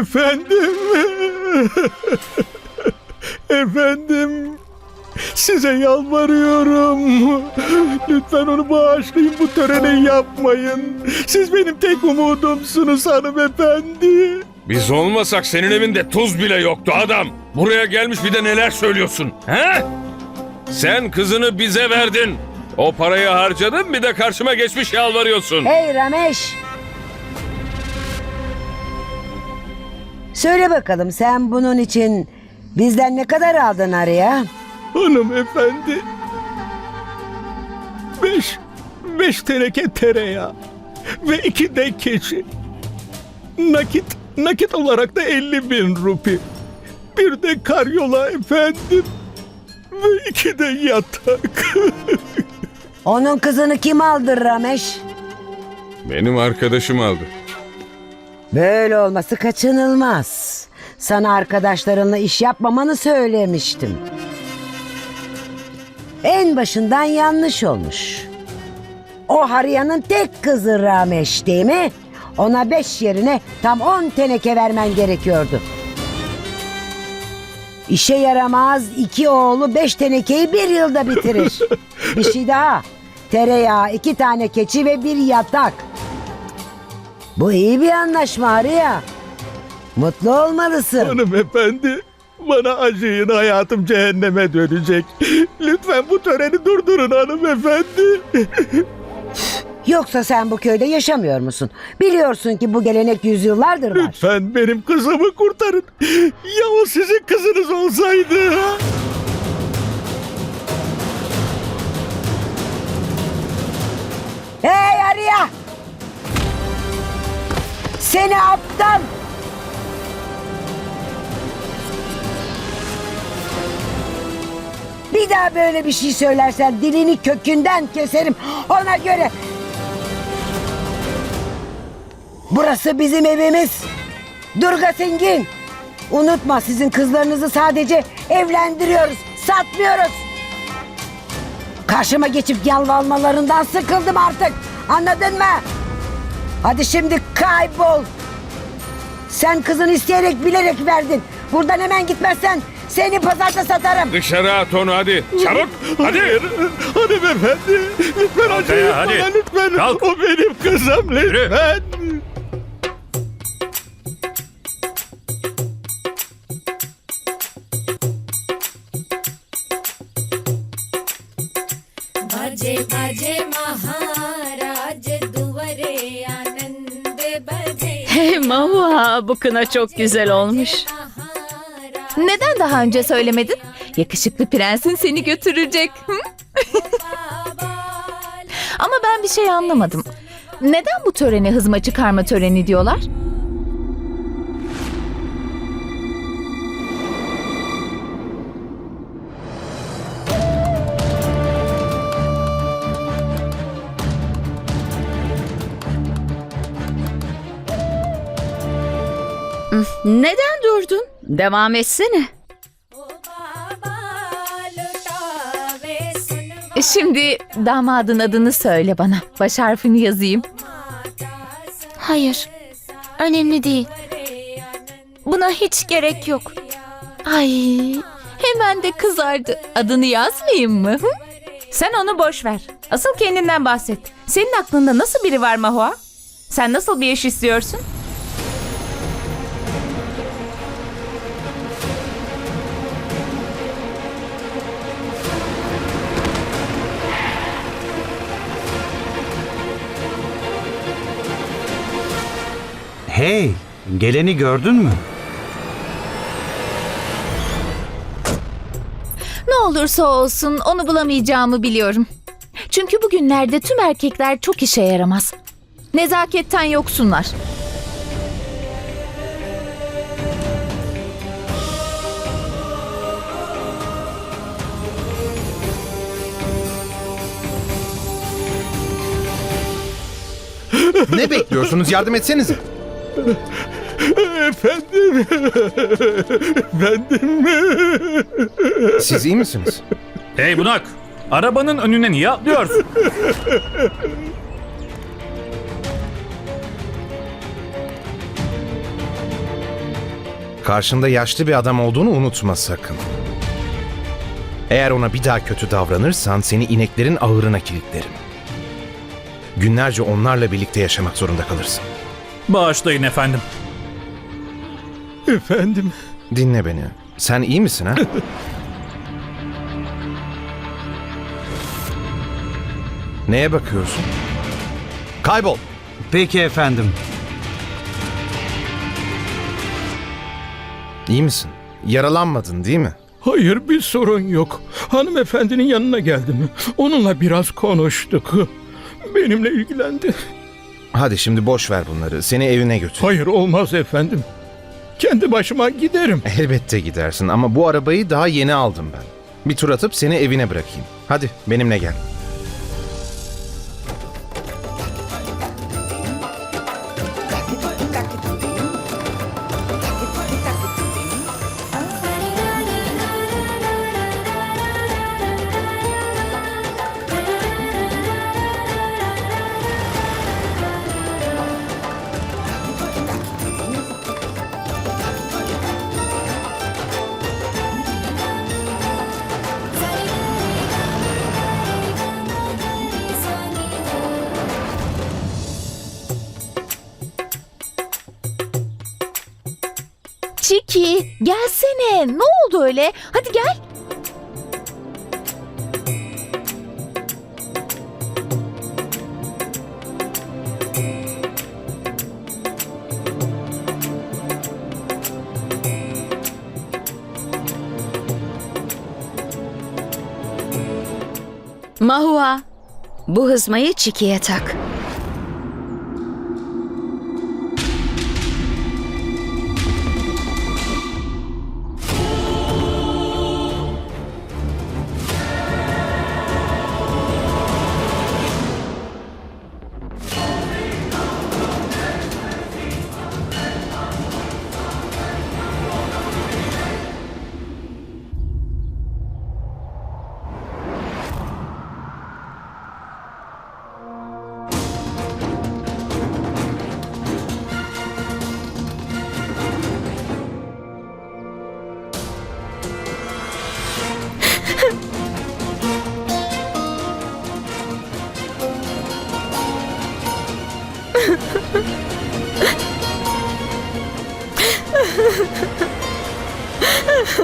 Efendim. Efendim. Size yalvarıyorum. Lütfen onu bağışlayın bu töreni yapmayın. Siz benim tek umudumsunuz hanımefendi. Biz olmasak senin evinde tuz bile yoktu adam. Buraya gelmiş bir de neler söylüyorsun? He? Sen kızını bize verdin. O parayı harcadın bir de karşıma geçmiş yalvarıyorsun. Hey Ramesh. Söyle bakalım sen bunun için bizden ne kadar aldın araya? Hanımefendi. Beş, beş teneke tereyağı ve iki de keçi. Nakit, nakit olarak da 50 bin rupi. Bir de karyola efendim. Ve iki de yatak. Onun kızını kim aldı Ramesh? Benim arkadaşım aldı. Böyle olması kaçınılmaz. Sana arkadaşlarınla iş yapmamanı söylemiştim. En başından yanlış olmuş. O Harya'nın tek kızı Ramesh değil mi? Ona beş yerine tam on teneke vermen gerekiyordu. İşe yaramaz iki oğlu beş tenekeyi bir yılda bitirir. Bir şey daha. Tereyağı, iki tane keçi ve bir yatak. Bu iyi bir anlaşma Arya. Mutlu olmalısın. Hanımefendi. Bana acıyın hayatım cehenneme dönecek. Lütfen bu töreni durdurun hanımefendi. Yoksa sen bu köyde yaşamıyor musun? Biliyorsun ki bu gelenek yüzyıllardır var. Lütfen benim kızımı kurtarın. Ya o sizin kızınız olsaydı? Hey Arya! Seni aptal! Bir daha böyle bir şey söylersen dilini kökünden keserim. Ona göre. Burası bizim evimiz. Durga Singin. Unutma sizin kızlarınızı sadece evlendiriyoruz. Satmıyoruz. Karşıma geçip yalvarmalarından sıkıldım artık. Anladın mı? Hadi şimdi kaybol. Sen kızını isteyerek bilerek verdin. Buradan hemen gitmezsen seni pazarda satarım. Dışarı at onu hadi. Çabuk hadi. Hayır, hanımefendi. Lütfen Kalk acıyın ayağa, hadi. bana lütfen. Kalk. O benim kızım lütfen. Mahua bu kına çok güzel olmuş. Neden daha önce söylemedin? Yakışıklı prensin seni götürecek. Ama ben bir şey anlamadım. Neden bu törene hızma çıkarma töreni diyorlar? Neden durdun? Devam etsene. E, şimdi damadın adını söyle bana. Baş harfini yazayım. Hayır. Önemli değil. Buna hiç gerek yok. Ay, hemen de kızardı. Adını yazmayayım mı? Hı? Sen onu boş ver. Asıl kendinden bahset. Senin aklında nasıl biri var Mahua? Sen nasıl bir eş istiyorsun? Hey, geleni gördün mü? Ne olursa olsun onu bulamayacağımı biliyorum. Çünkü bugünlerde tüm erkekler çok işe yaramaz. Nezaketten yoksunlar. Ne bekliyorsunuz? Yardım etsenize. Efendim. Efendim. Siz iyi misiniz? Hey bunak! Arabanın önüne niye atlıyorsun? Karşında yaşlı bir adam olduğunu unutma sakın. Eğer ona bir daha kötü davranırsan seni ineklerin ahırına kilitlerim. Günlerce onlarla birlikte yaşamak zorunda kalırsın. Bağışlayın efendim. Efendim, Dinle beni. Sen iyi misin ha? Neye bakıyorsun? Kaybol. Peki efendim. İyi misin? Yaralanmadın değil mi? hayır bir sorun yok. Hanımefendinin yanına geldim. Onunla biraz konuştuk. Benimle ilgilendi. Hadi şimdi boş ver bunları. Seni evine götür. Hayır olmaz efendim. Kendi başıma giderim. Elbette gidersin ama bu arabayı daha yeni aldım ben. Bir tur atıp seni evine bırakayım. Hadi benimle gel. Çiki gelsene. Ne oldu öyle? Hadi gel. Mahua, bu hızmayı çikiye tak.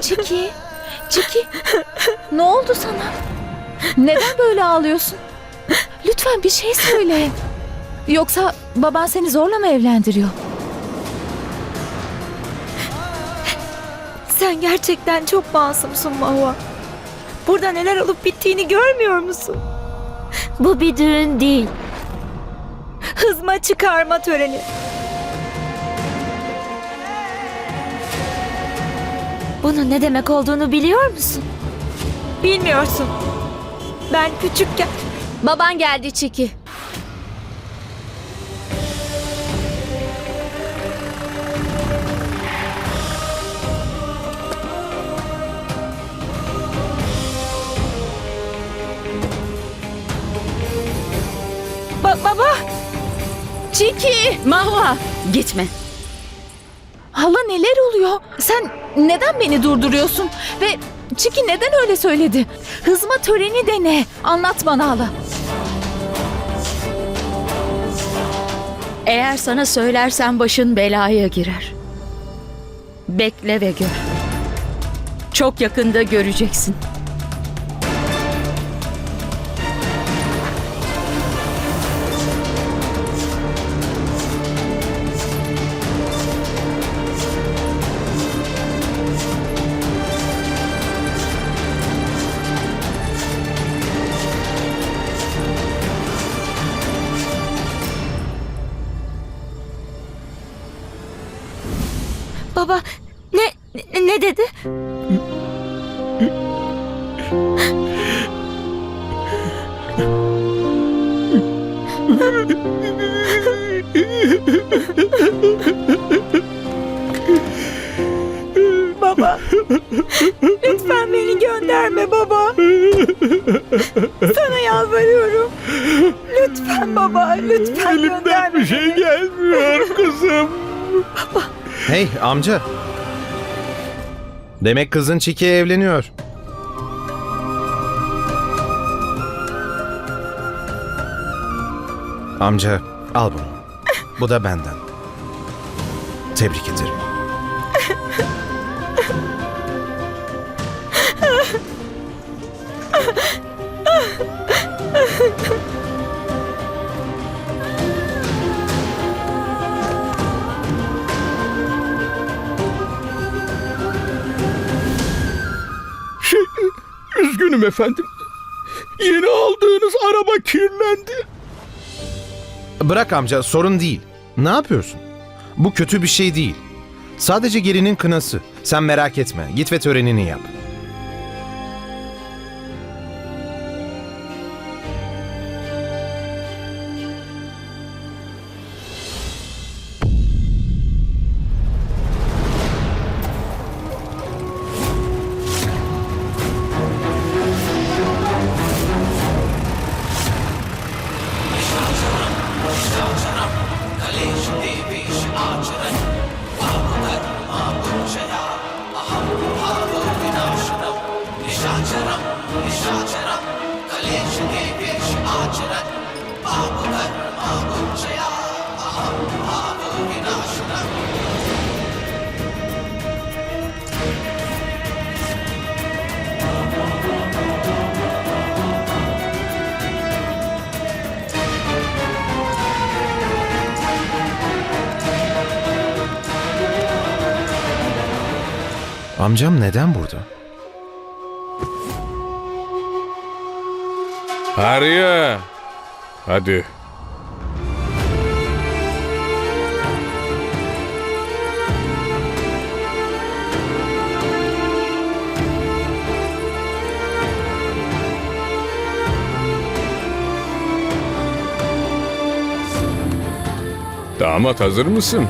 Çiki. Çiki. Ne oldu sana? Neden böyle ağlıyorsun? Lütfen bir şey söyle. Yoksa baban seni zorla mı evlendiriyor? Sen gerçekten çok masumsun Mahua. Burada neler olup bittiğini görmüyor musun? Bu bir düğün değil. Hızma çıkarma töreni. Bunun ne demek olduğunu biliyor musun? Bilmiyorsun. Ben küçükken Baban geldi Çiki. Ba- baba Çiki. Mahua, gitme. Hala neler oluyor? Sen neden beni durduruyorsun? Ve Çiki neden öyle söyledi? Hızma töreni de ne? Anlat bana hala. Eğer sana söylersen başın belaya girer. Bekle ve gör. Çok yakında göreceksin. Baba. Lütfen beni gönderme baba. Sana yalvarıyorum. Lütfen baba, lütfen Elimden gönderme. bir şey gelmiyor kızım. Hey amca. Demek kızın Çiki evleniyor. Amca al bunu. Bu da benden. Tebrik ederim. Şey, üzgünüm efendim. Yeni aldığınız araba kirlendi. Bırak amca sorun değil. Ne yapıyorsun? Bu kötü bir şey değil. Sadece gelinin kınası. Sen merak etme. Git ve törenini yap. Amcam neden burada? Arya. Hadi. Damat hazır mısın?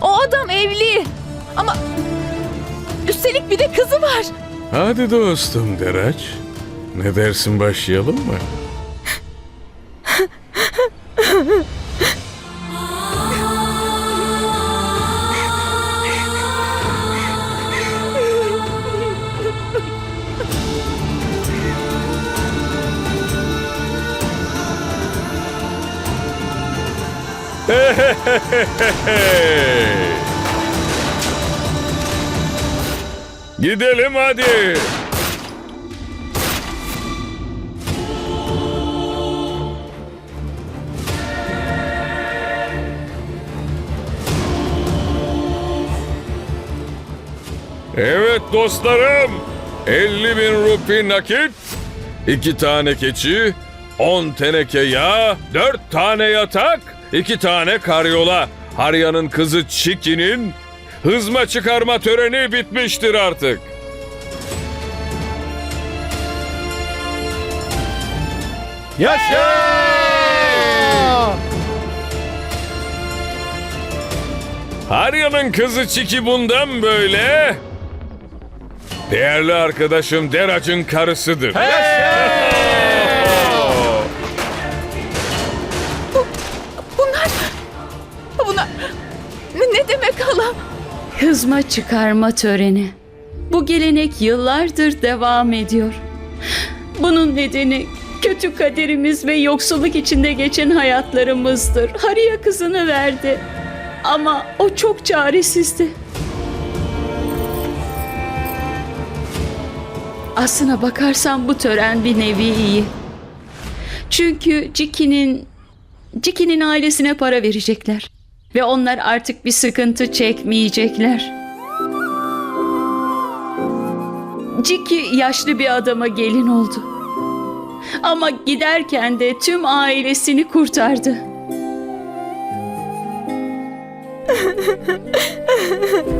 O adam evli. Ama üstelik bir de kızı var. Hadi dostum Deraç. Ne dersin başlayalım mı? Gidelim hadi. Evet dostlarım. 50 bin rupi nakit, iki tane keçi, 10 teneke yağ, 4 tane yatak, 2 tane karyola. Harya'nın kızı Çiki'nin hızma çıkarma töreni bitmiştir artık. Yaşa! Harya'nın kızı Çiki bundan böyle. Değerli arkadaşım Derac'ın karısıdır. Bunlar bunlar ne demek hala? Hızma çıkarma töreni. Bu gelenek yıllardır devam ediyor. Bunun nedeni kötü kaderimiz ve yoksulluk içinde geçen hayatlarımızdır. Hariye kızını verdi. Ama o çok çaresizdi. Aslına bakarsan bu tören bir nevi iyi. Çünkü Ciki'nin Ciki'nin ailesine para verecekler ve onlar artık bir sıkıntı çekmeyecekler. Ciki yaşlı bir adama gelin oldu. Ama giderken de tüm ailesini kurtardı.